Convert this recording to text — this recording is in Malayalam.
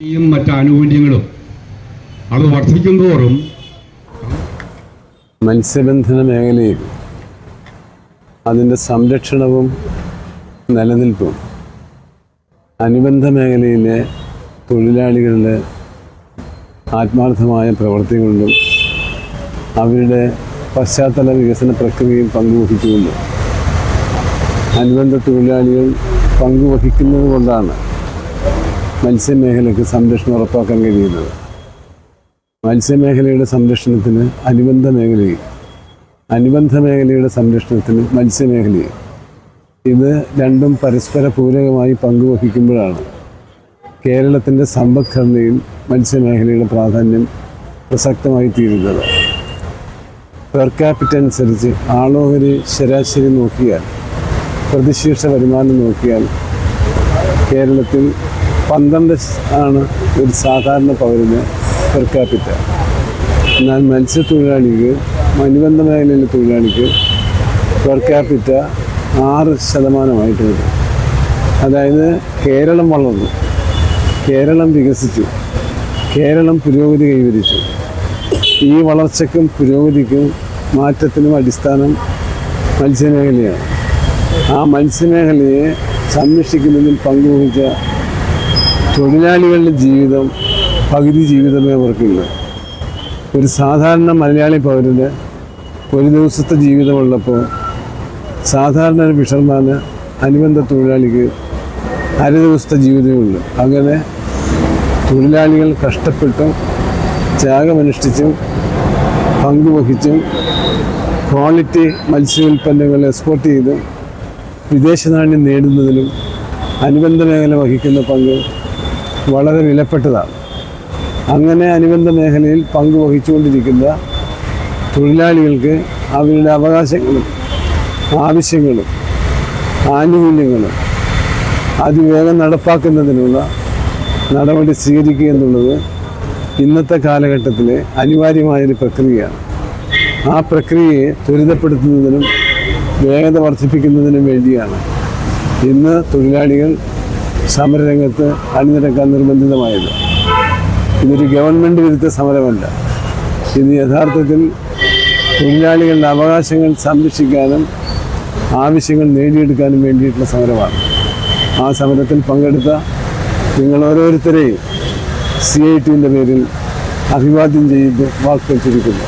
മറ്റ് ആനുകൂല്യങ്ങളും അത് വർദ്ധിക്കും തോറും മത്സ്യബന്ധന മേഖലയിൽ അതിന്റെ സംരക്ഷണവും നിലനിൽപ്പും. അനുബന്ധ മേഖലയിലെ തൊഴിലാളികളുടെ ആത്മാർത്ഥമായ പ്രവൃത്തി കൊണ്ടും അവരുടെ പശ്ചാത്തല വികസന പ്രക്രിയയിൽ പങ്കുവഹിച്ചുകൊണ്ടും അനുബന്ധ തൊഴിലാളികൾ പങ്കുവഹിക്കുന്നത് കൊണ്ടാണ് മത്സ്യമേഖലയ്ക്ക് സംരക്ഷണം ഉറപ്പാക്കാൻ കഴിയുന്നത്. മത്സ്യമേഖലയുടെ സംരക്ഷണത്തിന് അനുബന്ധ മേഖലയും അനുബന്ധ മേഖലയുടെ സംരക്ഷണത്തിന് മത്സ്യമേഖലയും ഇത് രണ്ടും പരസ്പര പൂരകമായി പങ്കുവഹിക്കുമ്പോഴാണ് കേരളത്തിന്റെ സമ്പദ്ഘടനയിൽ മത്സ്യമേഖലയുടെ പ്രാധാന്യം പ്രസക്തമായി തീരുന്നത് പെർ ക്യാപിറ്റ അനുസരിച്ച് ആളോഹരി ശരാശരി നോക്കിയാൽ പ്രതിശീർഷ വരുമാനം നോക്കിയാൽ കേരളത്തിൽ പന്ത്രണ്ട് ആണ് ഒരു സാധാരണ പൗരന് പെർ ക്യാപിറ്റ എന്നാൽ മത്സ്യത്തൊഴിലാളിക്ക് അനുബന്ധ മേഖലയിലെ തൊഴിലാളിക്ക് പെർ ക്യാപിറ്റ ആറ് ശതമാനമായിട്ട് വരും അതായത് കേരളം വളർന്നു. കേരളം വികസിച്ചു. കേരളം പുരോഗതി കൈവരിച്ചു. ഈ വളർച്ചയ്ക്കും പുരോഗതിക്കും മാറ്റത്തിനും അടിസ്ഥാനം മത്സ്യമേഖലയാണ്. ആ മത്സ്യമേഖലയെ സംരക്ഷിക്കുന്നതിൽ പങ്കുവഹിച്ച തൊഴിലാളികളുടെ ജീവിതം പകുതി ജീവിതമേ അവർക്കില്ല ഒരു സാധാരണ മലയാളി പൗരന് ഒരു ദിവസത്തെ ജീവിതമുള്ളപ്പോൾ സാധാരണ ഒരു ഫിഷർമാന് അനുബന്ധ തൊഴിലാളിക്ക് അര ദിവസത്തെ ജീവിതമേ ഉള്ളൂ. അങ്ങനെ തൊഴിലാളികൾ കഷ്ടപ്പെട്ടും ത്യാഗമനുഷ്ഠിച്ചും പങ്കുവഹിച്ചും ക്വാളിറ്റി മത്സ്യോൽപ്പന്നങ്ങൾ എക്സ്പോർട്ട് ചെയ്തും വിദേശനാണ്യം നേടുന്നതിലും അനുബന്ധ മേഖല വഹിക്കുന്ന പങ്ക് വളരെ വിലപ്പെട്ടതാണ്. അങ്ങനെ അനുബന്ധ മേഖലയിൽ പങ്കുവഹിച്ചുകൊണ്ടിരിക്കുന്ന തൊഴിലാളികൾക്ക് അവരുടെ അവകാശങ്ങളും ആവശ്യങ്ങളും ആനുകൂല്യങ്ങളും അതിവേഗം നടപ്പാക്കുന്നതിനുള്ള നടപടി സ്വീകരിക്കുക എന്നുള്ളത് ഇന്നത്തെ കാലഘട്ടത്തിലെ അനിവാര്യമായൊരു പ്രക്രിയയാണ്. ആ പ്രക്രിയയെ ത്വരിതപ്പെടുത്തുന്നതിനും വേഗത വർദ്ധിപ്പിക്കുന്നതിനും വേണ്ടിയാണ് ഇന്ന് തൊഴിലാളികൾ സമരരംഗത്ത് അണിനിരക്കാൻ നിർബന്ധിതമായത്. ഇതൊരു ഗവൺമെന്റ് വിരുദ്ധ സമരമല്ല. ഇത് യഥാർത്ഥത്തിൽ തൊഴിലാളികളുടെ അവകാശങ്ങൾ സംരക്ഷിക്കാനും ആവശ്യങ്ങൾ നേടിയെടുക്കാനും വേണ്ടിയിട്ടുള്ള സമരമാണ്. ആ സമരത്തിൽ പങ്കെടുത്ത നിങ്ങൾ ഓരോരുത്തരെയും സി ഐ ടിന്റെ പേരിൽ അഭിവാദ്യം ചെയ്ത് വാക്കുകൾ ചുരുക്കുന്നു.